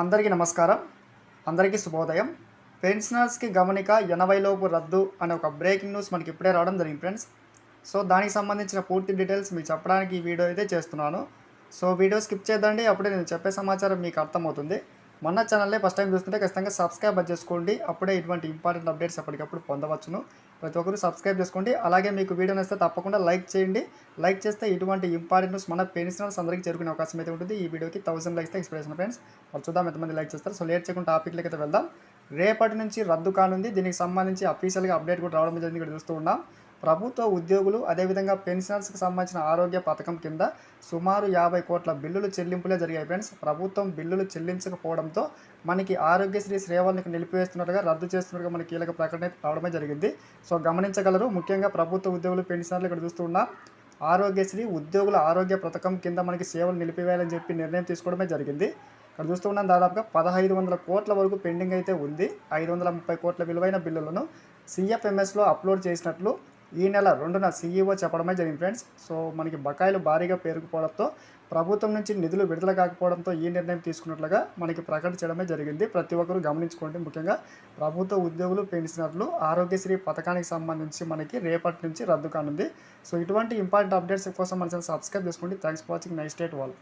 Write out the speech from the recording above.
అందరికీ నమస్కారం. అందరికీ శుభోదయం. పెన్షనర్స్కి గమనిక ఎనభైలోపు రద్దు అనే ఒక బ్రేకింగ్ న్యూస్ మనకి ఇప్పుడే రావడం జరిగింది ఫ్రెండ్స్. సో దానికి సంబంధించిన పూర్తి డీటెయిల్స్ మీకు చెప్పడానికి ఈ వీడియో అయితే చేస్తున్నాను. సో వీడియో స్కిప్ చేద్దండి అప్పుడే నేను చెప్పే సమాచారం మీకు అర్థమవుతుంది. మన ఛానల్లే ఫస్ట్ టైం చూస్తుంటే ఖచ్చితంగా సబ్స్క్రైబ్ చేసుకోండి. అప్పుడే ఇటువంటి ఇంపార్టెంట్ అప్డేట్స్ ఎప్పటికప్పుడు పొందవచ్చును. ప్రతి ఒక్కరు సబ్స్క్రైబ్ చేసుకోండి. అలాగే మీకు వీడియో నచ్చితే తప్పకుండా లైక్ చేయండి. లైక్ చేస్తే ఇటువంటి ఇంపార్టెంట్ న్యూస్ మన పెన్షనర్స్ అందరికీ చేరుకునే అవకాశం అయితే ఉంటుంది. ఈ వీడియోకి థౌసండ్ లైక్స్ ఎక్స్ప్రెషన్ ఫ్రెండ్స్ వాళ్ళు చూద్దాం ఎంతమంది లైక్ చేస్తారు. సో లేట్ చేయకుండా టాపిక్లకి అయితే వెళ్దాం. రేపటి నుంచి రద్దు కానుంది. దీనికి సంబంధించి అఫీషియల్గా అప్డేట్ కూడా రావడం జరిగింది. ఇక్కడ చూస్తూ ఉన్నాం. ప్రభుత్వ ఉద్యోగులు అదేవిధంగా పెన్షనర్స్కి సంబంధించిన ఆరోగ్య పథకం కింద సుమారు యాభై కోట్ల బిల్లులు చెల్లింపులే జరిగాయి ఫ్రెండ్స్. ప్రభుత్వం బిల్లులు చెల్లించకపోవడంతో మనకి ఆరోగ్యశ్రీ సేవలను నిలిపివేస్తున్నట్టుగా రద్దు చేస్తున్నట్టుగా మనకి కీలక ప్రకటన రావడమే జరిగింది. సో గమనించగలరు ముఖ్యంగా ప్రభుత్వ ఉద్యోగులు పెన్షనర్లు ఇక్కడ చూస్తున్నా ఆరోగ్యశ్రీ ఉద్యోగుల ఆరోగ్య పథకం కింద మనకి సేవలు నిలిపివేయాలని చెప్పి నిర్ణయం తీసుకోవడమే జరిగింది. ఇక్కడ చూస్తున్నాం దాదాపుగా పదహైదు వందల కోట్ల వరకు పెండింగ్ అయితే ఉంది. ఐదు వందల ముప్పై కోట్ల విలువైన బిల్లులను సిఎఫ్ఎంఎస్లో అప్లోడ్ చేసినట్లు ఈ నెల రెండున సీఈఓ చెప్పడమే జరిగింది ఫ్రెండ్స్. సో మనకి బకాయిలు భారీగా పేరుకుపోవడంతో ప్రభుత్వం నుంచి నిధులు విడుదల కాకపోవడంతో ఈ నిర్ణయం తీసుకున్నట్లుగా మనకి ప్రకటించడమే జరిగింది. ప్రతి ఒక్కరూ గమనించుకోండి ముఖ్యంగా ప్రభుత్వ ఉద్యోగులు పెన్షనర్లు ఆరోగ్యశ్రీ పథకానికి సంబంధించి మనకి రేపటి నుంచి రద్దు కానుంది. సో ఇటువంటి ఇంపార్టెంట్ అప్డేట్స్ కోసం మన ఛానల్ సబ్స్క్రైబ్ చేసుకోండి. Thanks for watching. Nice date wall